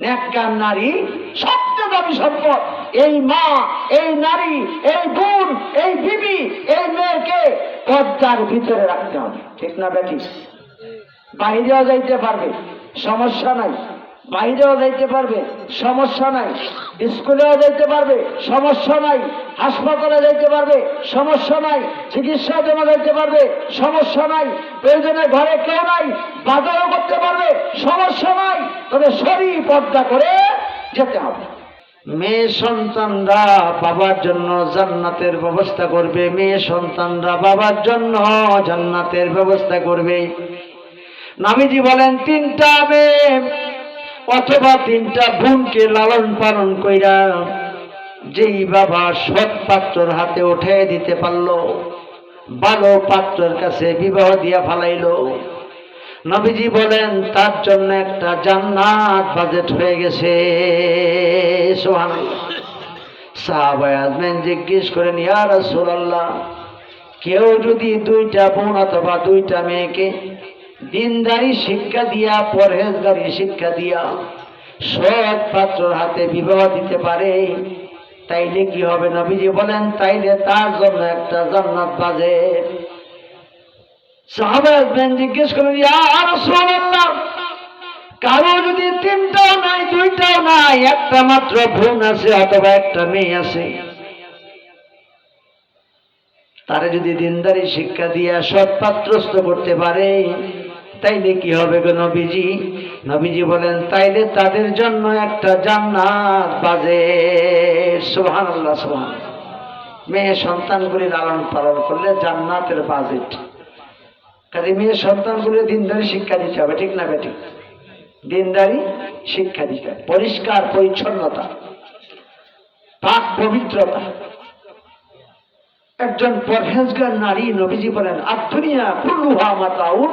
নেককার নারী সবচেয়ে দামি সম্পদ। এই মা, এই নারী, এই বোন, এই বিবি, এই মেয়েকে পর্দার ভিতরে রাখতে হবে। ঠিক না বেটি বাইরেও যাইতে পারবে, সমস্যা নাই। বাইরেও যাইতে পারবে, সমস্যা নাই। স্কুলেও যাইতে পারবে, সমস্যা নাই। হাসপাতালে যাইতে পারবে, সমস্যা নাই। চিকিৎসার জন্য যাইতে পারবে, সমস্যা নাই। প্রয়োজনে ঘরে কেউ নাই, বাজারও করতে পারবে, সমস্যা নাই। তবে শরীর পর্দা করে যেতে হবে। মেয়ে সন্তানরা বাবার জন্য জান্নাতের ব্যবস্থা করবে। মেয়ে সন্তানরা বাবার জন্য জান্নাতের ব্যবস্থা করবে। নামিজি বলেন, তিনটা মেয়ে অথবা তিনটা বোনকে লালন পালন কইরা যেই বাবা সৎ পাত্রর হাতে উঠে দিতে পারল, ভালো পাত্রের কাছে বিবাহ দিয়া ফালাইলো। নবীজি বলেন, তার জন্য একটা জান্নাত বাজেট হয়ে গেছে। সোহান জিজ্ঞেস করেন, ইয়া রাসূলুল্লাহ, কেউ যদি দুইটা বোন অথবা দুইটা মেয়েকে দিনদারি শিক্ষা দিয়া, পরহেজগারি শিক্ষা দিয়া সৎ পাত্রর হাতে বিবাহ দিতে পারে। তাইলে কি হবে নবীজি বলেন, তাইলে তার জন্য একটা জান্নাত বাজে। সাহাবান জিজ্ঞেস করেন কারও যদি তিনটাও নাই, দুইটাও নাই, একটা মাত্র বোন আছে অথবা একটা মেয়ে আছে। তারা যদি দিনদারি শিক্ষা দিয়া সৎপাত্রস্থ করতে পারে তাইলে কি হবে গো নবীজি? নবীজি বলেন, তাইলে তাদের জন্য একটা জান্নাত বাজে। সুবহান আল্লাহ সুবহান মেয়ে সন্তানগুলি লালন পালন করলে জান্নাতের বাজেট। কাজে মেয়ে সন্তানগুলি দিনদারি শিক্ষা দিতে হবে, ঠিক না বেটি দিনদারি শিক্ষা দিতে হবে। পরিষ্কার, পরিচ্ছন্নতা। পাক পবিত্রতা। একজন পরহেজগার নারী নবীজি বলেন আর দুনিয়া কুল্লুহা মাতাউন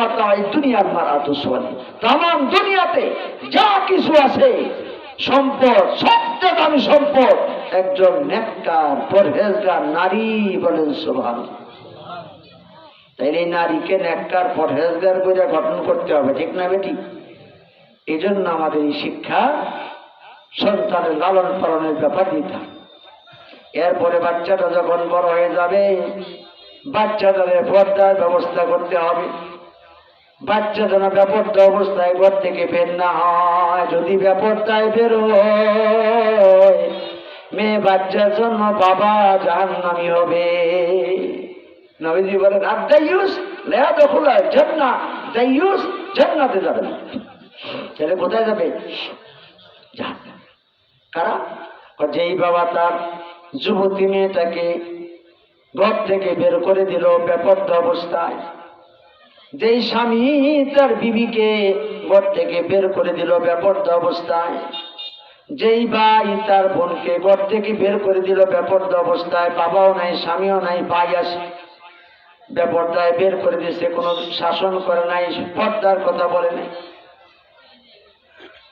মাতা এই দুনিয়ার মারাতু সোয়ালি তাম দুনিয়াতে যা কিছু আছে, সম্পদ সবচেয়ে দামি সম্পদ। একজন নেককার, পরহেজগার নারী বলেন সোভান তাই এই নারীকে নেককার, পরহেজগার করে গঠন করতে হবে, ঠিক না বেটি? এই জন্য আমাদের এই শিক্ষা সন্তানের লালন পালনের ব্যাপার দিতে হবে। এরপরে বাচ্চাটা যখন বড় হয়ে যাবে বাচ্চাদের পর্দার ব্যবস্থা করতে হবে। বাচ্চা যেন ব্যাপারটা অবস্থায় ঘর থেকে বের না হয়। যদি ব্যাপারটায় বের মেয়ে বাচ্চার জন্য বাবা জাহান্নামি হবে। নবীজি বলেন, আর দাইয়ুস লেয়া দখল জান্না দাইয়ুস জান্নাতে যাবে না। ছেলে কোথায় যাবে? জাহান্নাম। কারা? যেই বাবা তার যুবতী মেয়েটাকে ঘর থেকে বের করে দিল ব্যাপর্দ অবস্থায়। যেই স্বামী তার বিবিকে ঘর থেকে বের করে দিল ব্যাপর্দ অবস্থায়। যেই ভাই তার বোনকে ঘর থেকে বের করে দিল ব্যাপর্দ অবস্থায়, বাবাও নাই, স্বামীও নাই, ভাই আসে ব্যাপারটায় বের করে দিয়েছে কোনো শাসন করে নাই, পর্দার কথা বলে নাই।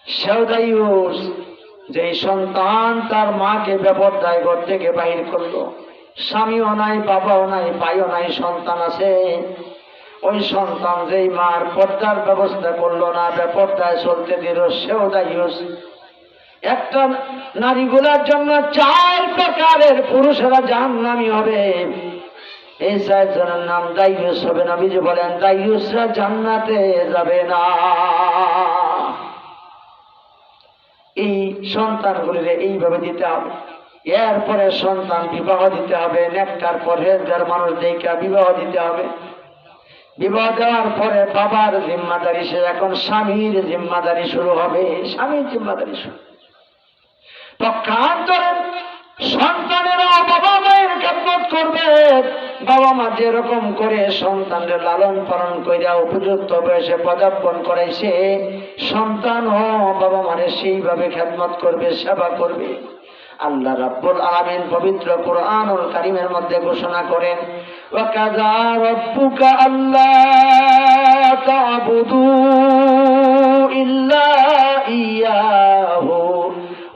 সেওদাইউস যে সন্তান তার মাকে বেপর্দায় ঘর থেকে বাহির করল। স্বামীও নাই, বাবাও নাই, ভাইও নাই, সন্তান আছে। ওই সন্তান যেই মার পর্দার ব্যবস্থা করল না, বেপর্দায় চলতে দিল, সেও দায়ুস একটা নারীগুলার জন্য চার প্রকারের পুরুষেরা জাহান্নামি হবে। এই চারজনের নাম দায়ুস হবে না বিজু বলেন দায়ুসরা জান্নাতে যাবে না। এই সন্তান হলে এইভাবে দিতে হবে। এরপরে সন্তান বিবাহ দিতে হবে, নেকটার পরহেজগার মানুষ দেখে বিবাহ দিতে হবে। বিবাহ দেওয়ার পরে বাবার জিম্মাদারি, সে এখন স্বামীর জিম্মাদারি শুরু হবে। স্বামীর জিম্মাদারি শুরু। সন্তানেরা বাবা খেদমত করবে। বাবা মা যেরকম করে সন্তানের লালন পালন কইরা উপযুক্ত বয়সে পদার্পণ করাইছে, সন্তান ও বাবা মারে সেইভাবে খেদমত করবে, সেবা করবে। আল্লাহ রাব্বুল আলামিন পবিত্র কোরআনুল কারীমের মধ্যে ঘোষণা করেন, ওয়াকাযা রাব্বুকা আল্লা তা'বুদু ইল্লা ইয়াহু।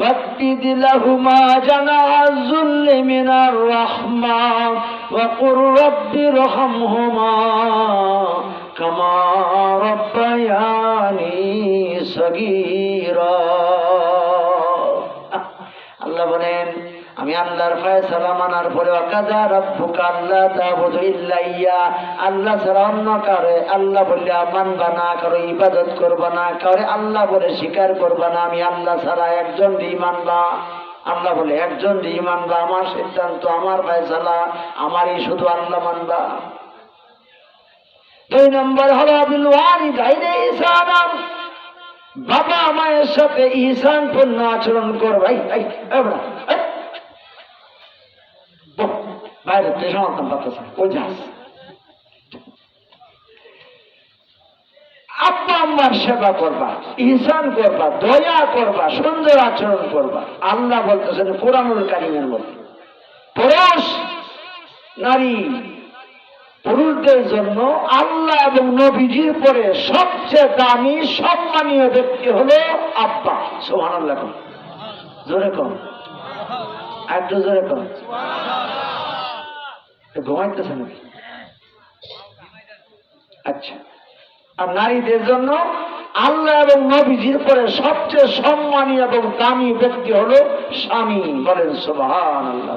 واكبد لهما جناح الذل من الرحمة وقل رب ارحمهما كما ربياني صغيرا. আল্লাহ বলেন, আমি আল্লাহর ফয়সালা মানার পরে অকাদা রব্বুকা আল্লাহ তাবুদু ইল্লা ইয়া আল্লাহ ছাড়া অন্য কারে, আল্লাহ বললে মানবা না, কারও ইবাদত করবা না, কারে আল্লাহ বলে স্বীকার করবা না, আমি আল্লাহ ছাড়া একজন মানবা। আল্লাহ বলে একজন মানবা, আমার সিদ্ধান্ত, আমার ফয়সালা, আমারই শুধু আল্লাহ মানবা। দুই নম্বর হলো আবিল ওয়ালিদাইনে ইহসানান বাবা মায়ের সাথে ইহসান পূর্ণ আচরণ কর, ভাই ভাই বাইরে সেবা করবা ইহসান করবা, দয়া করবা, সুন্দর আচরণ করবা। আল্লাহ বলতেছেন, কোরআনুল কারিমের মধ্যে। পুরুষ, নারী পুরুষদের জন্য আল্লাহ এবং নবীজির পরে সবচেয়ে দামি, সম্মানীয় ব্যক্তি হলো আব্বা। সোহান আল্লাহ জোরে কম একটু জোরে কম ঘুমাইতেছে নাকি? আচ্ছা। আর নারীদের জন্য আল্লাহ এবং নবীজির পরে সবচেয়ে সম্মানীয় এবং দামি ব্যক্তি হলো স্বামী। বলেন সোহান আল্লাহ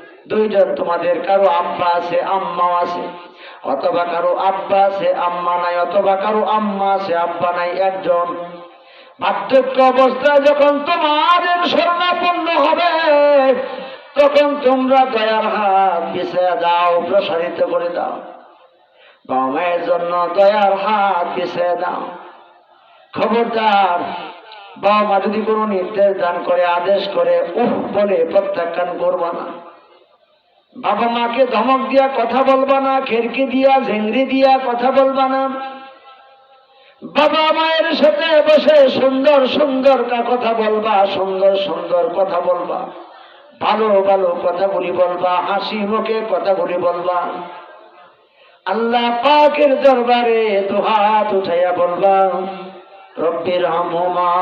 দুইজন তোমাদের কারও আব্বা আছে, আম্মাও আছে। অথবা কারও আব্বা আছে, আম্মা নাই, অথবা কারও আম্মা আছে, আব্বা নাই, একজন। বার্ধক্য অবস্থায় যখন তোমাদের শরণাপন্ন হবে, তখন তোমরা দয়ার হাত বিছায়া দাও, প্রসারিত করে দাও। বাবা জন্য দয়ার হাত বিছায়া দাও। খবরদার, বাবা মা যদি কোনো নির্দেশ দান করে, আদেশ করে উহ বলে প্রত্যাখ্যান করবা না। বাবা মাকে ধমক দিয়া কথা বলবা না খেরকি দিয়া ঝেংরি দিয়া কথা বলবা না। বাবা মায়ের সাথে বসে সুন্দর সুন্দর কথা বলবা, সুন্দর সুন্দর কথা বলবা। ভালো ভালো কথাগুলি বলবা, হাসি মুখে কথাগুলি বলবা। আল্লাহ পাকের দরবারে দুহাত উঠাইয়া বলবা রব্বির হামুমা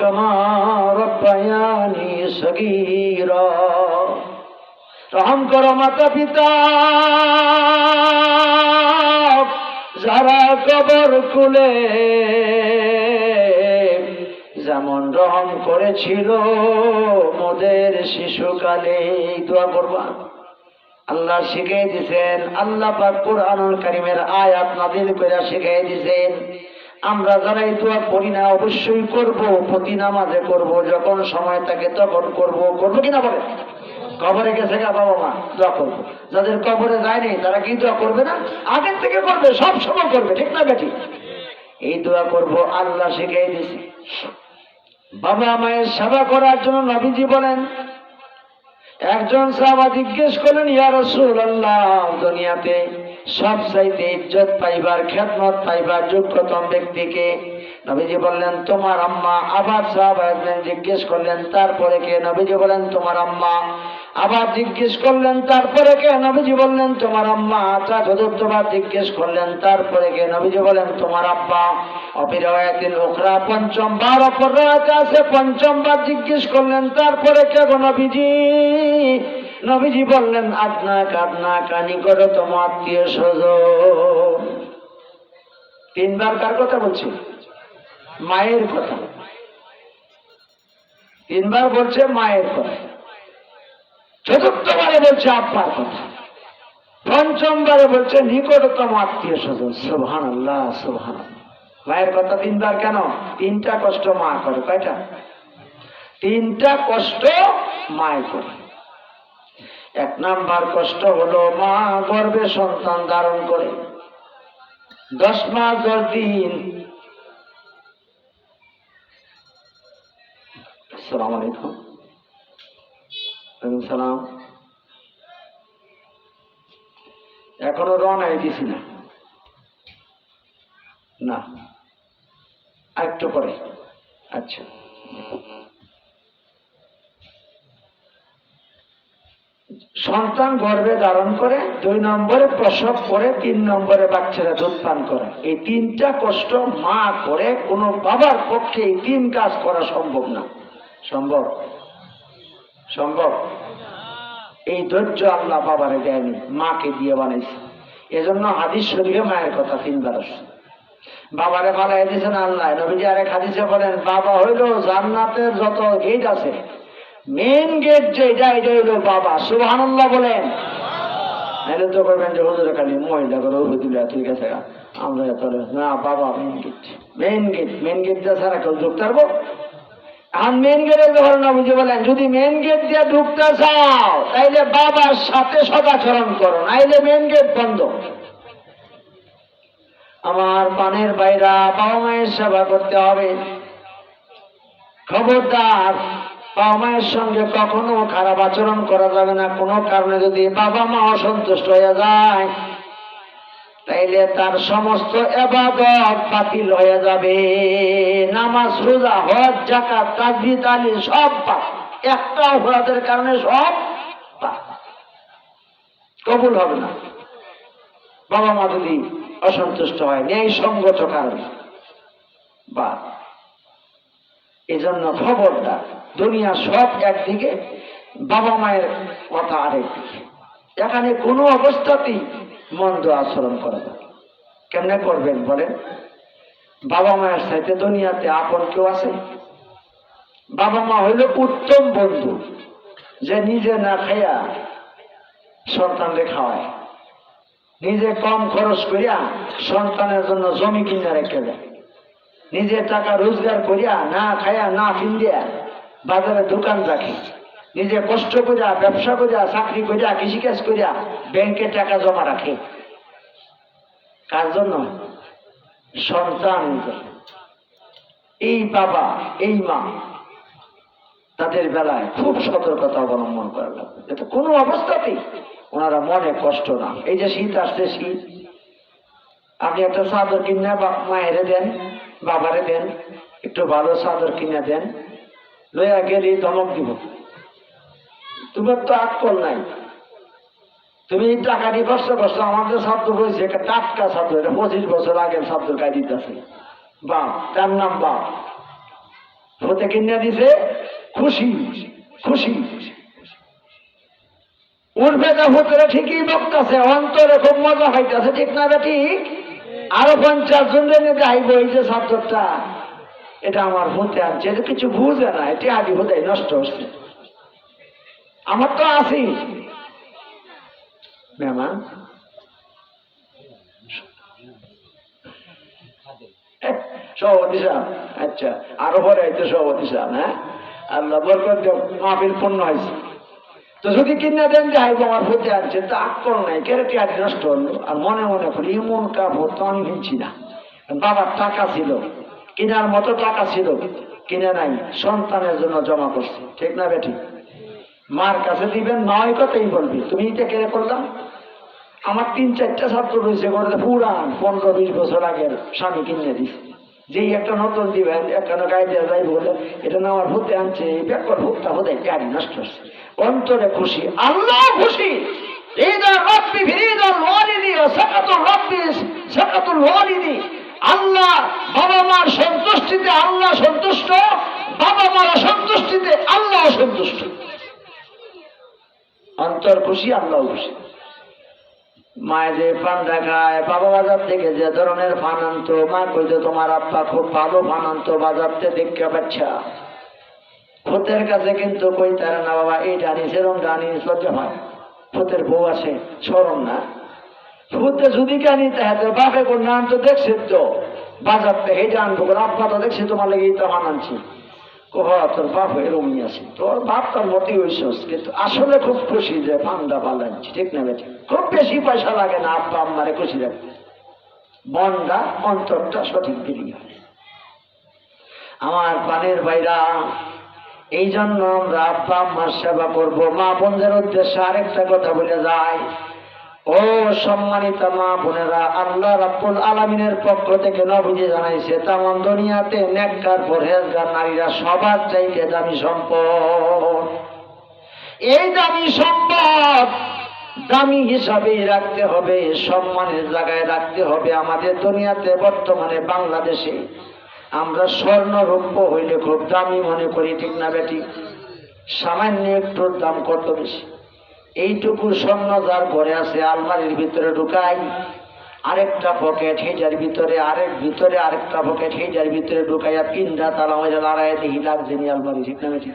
কামা রব্বায়ানি সগীর। রহম করো মাতা পিতা। যারা কবর খুলে, যেমন রহম করেছিল মোদের শিশুকালে, দোয়া করবা। আল্লাহ শিখিয়ে দিছেন, আল্লাহ পাক কোরআনুল কারিমের আয়াত নাদিল করে শিখিয়ে দিছেন, আমরা যারা এই দোয়া করি না, অবশ্যই করব, প্রতি নামাজে করব, যখন সময় থাকে তখন করব, করব কিনা বলে কবরে গেছে গা বাবা মা, দোয়া করব। যাদের কবরে যায়নি, তারা কি দোয়া করবে না? আগের থেকে করবে, সব সময় করবে, ঠিক না বেটি? এই দোয়া করব আল্লাহ শিখিয়ে দিছি বাবা মায়ের সেবা করার জন্য নবীজি বলেন, একজন সাহাবা জিজ্ঞেস করলেন, ইয়া আল্লাহ দুনিয়াতে সব চাইতে ইজ্জত পাইবার, খেদমত পাইবার যোগ্যতম ব্যক্তিকে নবীজি বললেন, তোমার আম্মা। আবার সাহাবা একজন জিজ্ঞেস করলেন, তারপরে কে? নবীজি বলেন, তোমার আম্মা। আবার জিজ্ঞেস করলেন, তারপরে কে? নবীজি বললেন, তোমার আম্মা চা চতুর্থবার জিজ্ঞেস করলেন, তারপরে কে? নবীজি বলেন, তোমার আব্বা। অবিরয়াতিন ওখরা পঞ্চম বার আছে পঞ্চমবার জিজ্ঞেস করলেন, তারপরে কে গো নবীজি? নবীজি বললেন, আদনা কাদনা কানি করো তোমার আত্মীয় স্বজন। তিনবার কার কথা বলছি? মায়ের কথা। তিনবার বলছে মায়ের কথা। চতুর্থবারে বলছে আব্বার কথা। পঞ্চমবারে বলছে নিকটতম আত্মীয় স্বজন। সুবহান আল্লাহ সুবহান মায়ের কথা তিনবার কেন? তিনটা কষ্ট মা করে, কয়টা? তিনটা কষ্ট মায় করে। এক নাম্বার কষ্ট হলো মা গর্বে সন্তান ধারণ করে। দশ মাস দশ দিন। সালাম আলাইকুম। সালাম এখনও রওনা দিছি না। না। আরেকটু পরে। আচ্ছা। সন্তান গর্ভে ধারণ করে, দুই নম্বরে প্রসব করে, তিন নম্বরে বাচ্চারা দুধ করে। এই তিনটা কষ্ট মা করে, কোনো বাবার পক্ষে এই তিন কাজ করা সম্ভব না। সম্ভব? সম্ভব? এই ধৈর্য আল্লাহ বাবারে দেয়নি, মাকে দিয়ে বানাইছে। এজন্য হাদিস শরীফে মায়ের কথা তিনবার আসছে বাবারে ফালাই দিয়েছেন আল্লাহ, নবীজি আরেক হাদিসে বলেন, বাবা হইল জান্নাতের যত গেট আছে মেন গেট যেটা এটা হইল বাবা। সুবহানাল্লাহ বলেন। নাহলে তো করবেন যে, হুজুরে, খালি মহিলা করে হুজুরা ঠিক আছে, আমরা না, বাবা main gate main gate main gate দিয়ে ছাড়া কেউ ঢুকতে পারব এখন মেন গেটের ব্যাপারে না, বুঝে বলেন? যদি মেন গেট দিয়ে ঢুকতে চাও, তাইলে বাবার সাথে সদাচরণ করো, নাইলে মেন গেট বন্ধ। আমার পানের বাইরা বাবা মায়ের সেবা করতে হবে। খবরদার, বাবা মায়ের সঙ্গে কখনো খারাপ আচরণ করা যাবে না। কোনো কারণে যদি বাবা মা অসন্তুষ্ট হয়ে যায় তাইলে তার সমস্ত এবাদত বাতিল হয়ে যাবে। নামাজ, রোজা, হজ জাকাত তাজবি তালি সব পাপ একটা অপরাধের কারণে সব কবুল হবে না। বাবা মা যদি অসন্তুষ্ট হয়, ন্যায় সঙ্গত কারণে বা এজন্য খবরদার। দুনিয়া সব একদিকে বাবা মায়ের কথা আরেকদিকে। এখানে কোনো অবস্থাতেই মন্দ আচরণ করা যাবে কেমনে করবেন বলেন? বাবা মায়ের সাথে দুনিয়াতে আপন কেউ আছে? বাবা মা হইল উত্তম বন্ধু। যে নিজে না খাইয়া সন্তানকে খাওয়ায়। নিজে কম খরচ করিয়া সন্তানের জন্য জমি কিনে রেখে দেয়। নিজে টাকা রোজগার করিয়া না খাইয়া, না ফিন্দিয়া বাজারে দোকান রাখে। নিজে কষ্ট করিয়া, ব্যবসা করিয়া, চাকরি করিয়া, কৃষিকাজ করিয়া ব্যাংকে টাকা জমা রাখে। কার জন্য? সন্তান। এই বাবা, এই মা তাদের বেলায় খুব সতর্কতা অবলম্বন করা লাগবে। যাতে কোনো অবস্থাতেই ওনারা মনে কষ্ট না। এই যে শীত আসছে, শীত। আপনি একটা চাদর কিনে মায়েরে দেন, বাবারে দেন, একটু ভালো চাদর কিনে দেন, লইয়া গেলে ধমক দিব। তোমার তো আটকল নাই। তুমি টাকা দিয়ে কষ্ট করছ আমাদের শব্দ হয়েছে একটা টাটকা শব্দ, এটা পঁচিশ বছর আগের শব্দ গাই দিতেছে? বাপ, তার নাম বাপ। হতে কিনে দিছে, খুশি খুশি। উঠবে না ভূতরে ঠিকই বকতেছে, অন্তরে খুব মজা হইতেছে ঠিক না ঠিক? আরও পঞ্চাশ জন যাইব এই যে শব্দটা। এটা আমার ভূতে আনছে এটা কিছু বুঝে না, এটি আগে বোধহয় নষ্ট হচ্ছে। আমার তো আছি মেহমান সভাপতি সাহেব আচ্ছা আরও পরে হয়তো সভাপতি সাহেব হ্যাঁ? আল্লাহ বরকত মাহফিল পূর্ণ হয়েছে। তো যদি কিনে দেন, যাই আমার হতে আছে তা আক্কল নাই, কেরেটি আজ নষ্ট হলো। আর মনে মনে করি এমন কাপড় তো আমি কিনছি না। বাবার টাকা ছিল, কেনার মতো টাকা ছিল, কিনে নাই, সন্তানের জন্য জমা করছে। ঠিক না বেটি মার কাছে দিবেন, নয় কথাই বলবি। তুমি এটা কেড়ে করলাম? আমার তিন, চারটা ছাত্র রয়েছে করে পুরান পনেরো, বিশ বছর আগের স্বামী কিনে দিছে। যেই একটা নতুন দিবেন, একটা গায়ে দেওয়া যাই বলে, এটা না আমার ভূতে আনছে ব্যাপার ভূতটা বোধহয় গাড়ি নষ্ট হচ্ছে অন্তরে খুশি, আল্লাহ খুশি! আল্লাহ বাবা মার সন্তুষ্টিতে আল্লাহ সন্তুষ্ট, বাবা মার সন্তুষ্টিতে আল্লাহ সন্তুষ্ট অন্তর খুশি আল্লাহ খুশি। মায়ে যে পান্ডা খায় বাবা বাজার থেকে যে ধরনের ফান আনতো, মা কইতো তোমার আব্বা খুব ভালো ফান আনতো বাজারতে দেখতে পাচ্ছা। ভূতের কাছে কিন্তু কই তারা না, বাবা, এই জানি সেরম জানি লজ্জা হয় ভূতের বউ আছে, সরম না। ভূতে যদি জানি তাহলে বাপে কোন নাম তো দেখছেন তো। বাজার থেকে হেঁটে আনব আব্বা তো দেখছি তোমার লেগে তো আনছি। কোহ তোর বাপ এরকমই আছে তোর বাপ তার হইছস কিন্তু আসলে খুব খুশি যে পান্ডা পালাচ্ছি ঠিক না বেটি? খুব বেশি পয়সা লাগে না, আব্বা আম্মারে খুশি রাখতে। মনটা অন্তরটা সঠিক বেরিয়ে আমার পানের ভাইরা, এই জন্য আমরা আব্বা আম্মার সেবা করব। মা বোনদের উদ্দেশ্যে আরেকটা কথা বলে যায় ও সম্মানিত মা বোনেরা, আল্লাহ রাব্বুল আলামিনের পক্ষ থেকে নবীজি জানাইছে তেমন দুনিয়াতে নেককার, পরহেজগার নারীরা সবার চাইতে দামি সম্পদ। এই দামি সম্পদ দামি হিসাবেই রাখতে হবে, সম্মানের জায়গায় রাখতে হবে। আমাদের দুনিয়াতে বর্তমানে বাংলাদেশে আমরা স্বর্ণ রৌপ্য হইলে খুব দামি মনে করি, ঠিক না বেটি? সামান্য একটুর দাম কত বেশি? এইটুকু স্বর্ণ যার ঘরে আছে, আলমারির ভিতরে ঢুকাই। আরেকটা পকেট হেজার ভিতরে, আরেক ভিতরে, আরেকটা পকেট হেজার ভিতরে ঢুকাইয়া তিনটা তালা মেরে লড়াই দেখি লাগছে আলমারি ঠিক না বেটি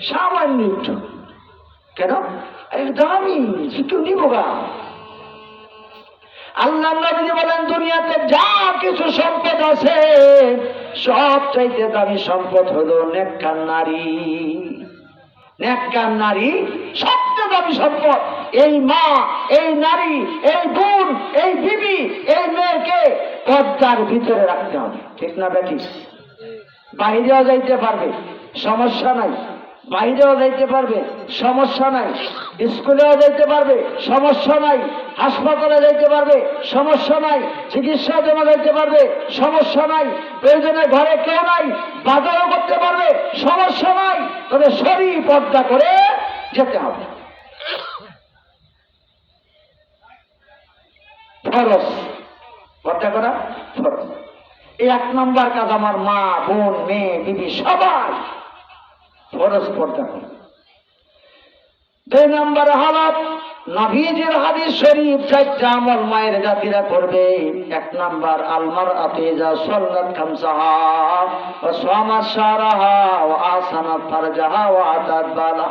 সামান্য একটু। কেন? আরে দামি নিব গা। আল্লাহ নবী বলেন, দুনিয়াতে যা কিছু সম্পদ আছে, সব চাইতে দামি সম্পদ হলো নেককার নারী। নেককার নারী সবচেয়ে দামি সম্পদ। এই মা, এই নারী, এই বোন, এই বিবি, এই মেয়েকে পর্দার ভিতরে রাখতে হবে। ঠিক না বেটি বাহিরেও যাইতে পারবে, সমস্যা নাই। বাইরেও যাইতে পারবে, সমস্যা নাই। স্কুলেও যাইতে পারবে, সমস্যা নাই। হাসপাতালে যাইতে পারবে, সমস্যা নাই। চিকিৎসা জমা যাইতে পারবে, সমস্যা নাই। প্রয়োজনে ঘরে কেউ নাই। বাজারও করতে পারবে, সমস্যা নাই। তবে শরীর পর্দা করে যেতে হবে। ফরস পর্দা করা ফরস এক নম্বর কাজ আমার মা, বোন, মেয়ে, বিবি, সবাই ফরজ পর্দা দুই নম্বর হালাত, নবীজির হাদিস শরীফ চারটা আমল মায়ের জাতিরা করবে। এক নাম্বার আলমার আতেজা সল্লাত খামসাহা ও সামাত সারাহা ও আসানাত ফারজাহা ও আতাত বালা।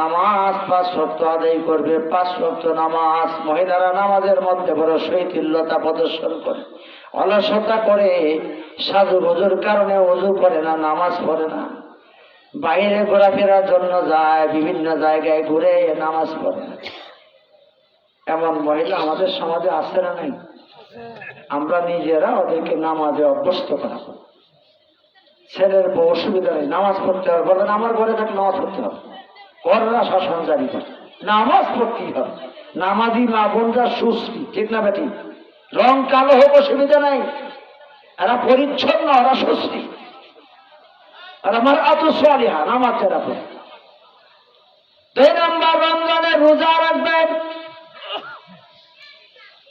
নামাজ পাঁচ শক্ত আদায় করবে, পাঁচ শক্ত নামাজ। মহিলারা নামাজের মধ্যে বড় শৈথিল্যতা প্রদর্শন করে, অলসতা করে সাজু গুজুর কারণে অজু করে না, নামাজ পড়ে না। বাইরে ঘোরাফেরার জন্য যায়, বিভিন্ন জায়গায় ঘুরে নামাজ পড়ে। এমন মহিলা আমাদের সমাজে আছে না নেই? আমরা নিজেরা ওদেরকে নামাজে অভ্যস্ত করা। ছেলের বউ অসুবিধা নেই, নামাজ পড়তে হবে। বলেন আমার ঘরে থাকলে নামাজ পড়তে হবে। কররা শাসন জারি করে। নামাজ পড়তেই হবে। নামাজি মা বোনরা সুস্থি, ঠিক না বেটি রং কালো হোক, অসুবিধা নাই। এরা পরিচ্ছন্ন, ওরা সুস্থি। আর আমার এত সোয়ালিহা নামাজ যারা পড়ে দুই নম্বর রমজানে রোজা রাখবেন।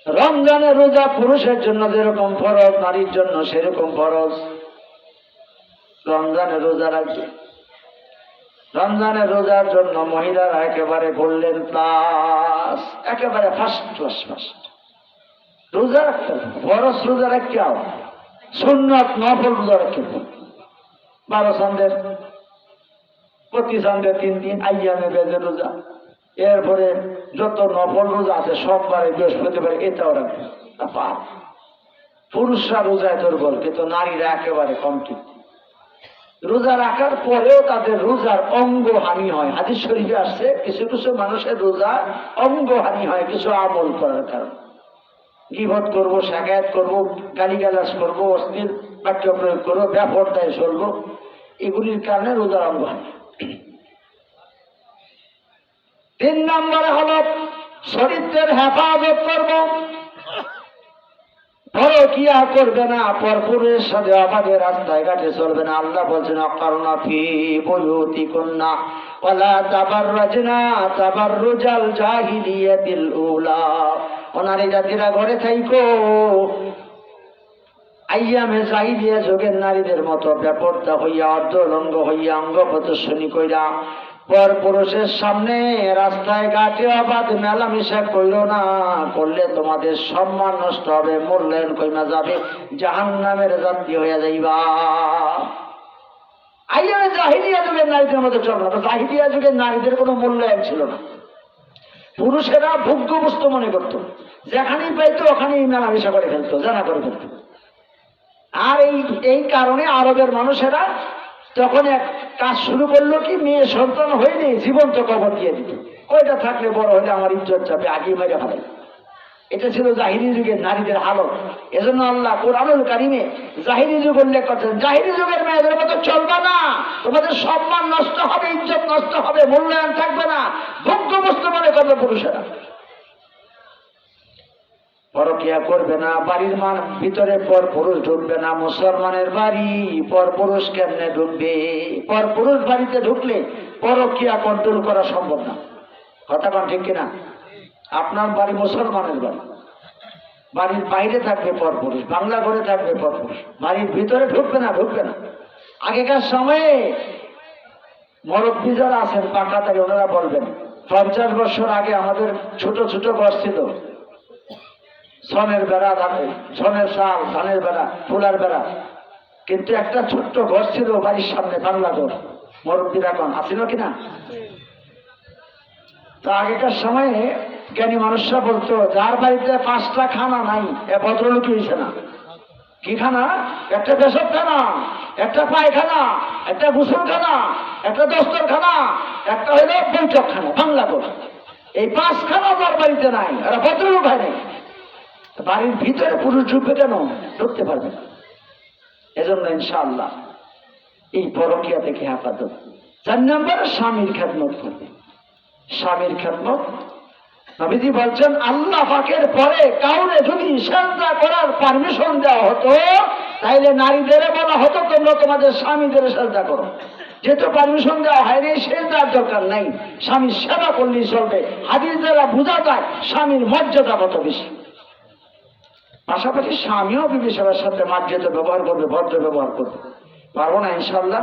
রমজানে রোজা পুরুষের জন্য যেরকম ফরজ, নারীর জন্য সেরকম ফরজ। রমজানে রোজা রাখবে রমজানের রোজার জন্য মহিলারা একেবারে বললেন প্লাস, একেবারে ফার্স্ট ক্লাস ফার্স্ট। রোজা রাখতে ফরজ রোজা রাখতে সুন্নত নফল রোজা রাখতে বারো সন্ধ্যের প্রতি সন্ধ্যে তিন দিন আইয়ামে বেজে রোজা। এরপরে যত নফল রোজা আছে, সোমবারে, বৃহস্পতিবার, এটাও রাখবে। পাপ পুরুষরা রোজায় দুর্বল, কিন্তু নারীরা একেবারে কমটি রোজা রাখার পরেও তাদের রোজার অঙ্গ হানি হয়। হাদিস শরীফে আসছে, কিছু কিছু মানুষের রোজা অঙ্গ হানি হয়, কিছু আমল করার কারণে। গিবত করব শাকায়াত করব, গালিগালাজ করব, অশ্লীল বাক্য প্রয়োগ করব ব্যাপারটায় চলবো। এগুলির কারণে রোজার অঙ্গ তিন নম্বরে হল চরিত্রের হেফাজত করব। পরকিয়া করবে না? পরপুরের সাথে আমাদের রাস্তায় ঘাটে চলবে না। আল্লাহ বলছেন অকারণা ফি বয়ুতি কন্যা ওলা তাবার রচনা তাবার রুজাল জাহিলিয়াতিল উলা। ওনারে জাতিরা, ঘরে থাইকো। আইয়ামে জাহিলিয়া যোগের নারীদের মতো ব্যাপারটা হইয়া অর্ধলঙ্গ হইয়া অঙ্গ প্রদর্শনী কইরা পর পুরুষের সামনে রাস্তায় ঘাটে অবাধ মেলামেশা কইর না, করলে তোমাদের সম্মান নষ্ট হবে, মূল্যায়ন কইমা যাবে জাহান নামের যাত্রী হইয়া যাইবা। আইয়ামে জাহিলিয়া যুগের নারীদের মতো চল না জাহিলিয়া যুগের নারীদের কোনো মূল্যায়ন ছিল না। পুরুষেরা ভোগ্য বস্তু মনে করতো, যেখানেই পাইতো ওখানেই মেলামেশা করে ফেলতো, জানা করে ফেলতো। আর এই এই কারণে আরবের মানুষেরা তখন এক কাজ শুরু করল কি, মেয়ে সন্তান হইলে জীবন্ত কবর দিয়ে দিত ওইটা থাকলে বড় হলে আমার ইজ্জত যাবে? আগে মেরে ফেলে। এটা ছিল জাহিরি যুগের নারীদের হালত। এজন্য আল্লাহ কোরআনুল কারিমে জাহিরি যুগ উল্লেখ করছেন, জাহিরি যুগের মেয়েদের মতো চলবে না। তোমাদের সম্মান নষ্ট হবে, ইজ্জত নষ্ট হবে, মূল্যায়ন থাকবে না। ভোগ্য বস্তু মনে করবে পুরুষেরা। পরকিয়া করবে না, বাড়ির মান ভিতরে পর পুরুষ ঢুকবে না, মুসলমানের বাড়ি পর পুরুষ কেমনে ঢুকবে? পর পুরুষ বাড়িতে ঢুকলে পরকিয়া কন্ট্রোল করা সম্ভব না। কথা কন ঠিক কিনা? আপনার বাড়ি মুসলমানের বাড়ি। বাড়ির বাইরে থাকবে পর পুরুষ, বাংলা ঘরে থাকবে পর পুরুষ। বাড়ির ভিতরে ঢুকবে না ঢুকবে না। আগেকার সময়ে মরব্বী যারা আছেন পাকাতারি ওনারা বলবেন, পঞ্চাশ বছর আগে আমাদের ছোট ছোট ঘর ছিল। ছনের বেড়া ধানের ছনের শাল ধানের বেড়া, ফুলার বেড়া। কিন্তু একটা ছোট্ট ঘর ছিল বাড়ির সামনে, বাংলা ঘর। মরব্বীর এখন আছিল কিনা তো আগেকার সময়ে জ্ঞানী মানুষরা বলতো, যার বাড়িতে পাঁচটা খানা নাই, এ ভদ্রলোক হয়েছে না। কি খানা? একটা পেশব খানা, একটা পায়খানা, একটা গোসল খানা, একটা দস্তর খানা, একটা হইল বৈঠক খানা, বাংলা ঘর। এই পাঁচখানা যার বাড়িতে নাই, এরা ভদ্রলোক হয় নাই। বাড়ির ভিতরে পুরুষ ঢুকবে কেন? ঢুকতে পারবে না। এজন্য ইনশাআল্লাহ এই পরকিয়া থেকে হেফাজত। চার নম্বরে, স্বামীর খেদমত করবে। স্বামীর খেদমত, নবীজি বলছেন, আল্লাহ পাকের পরে কাউরে যদি সেজদা করার পারমিশন দেওয়া হতো, তাইলে নারীদের বলা হতো, তোমরা তোমাদের স্বামীদের সেজদা করো। যেহেতু পারমিশন দেওয়া হয়নি, সেজদার দরকার নাই। স্বামীর সেবা করলেই চলবে। হাদিস দ্বারা বোঝা যায়, স্বামীর মর্যাদা কত বেশি। পাশাপাশি স্বামীও বিবি সেবার সাথে মার্জিত ব্যবহার করবে ভদ্র ব্যবহার করবে। পারব না ইনশাল্লাহ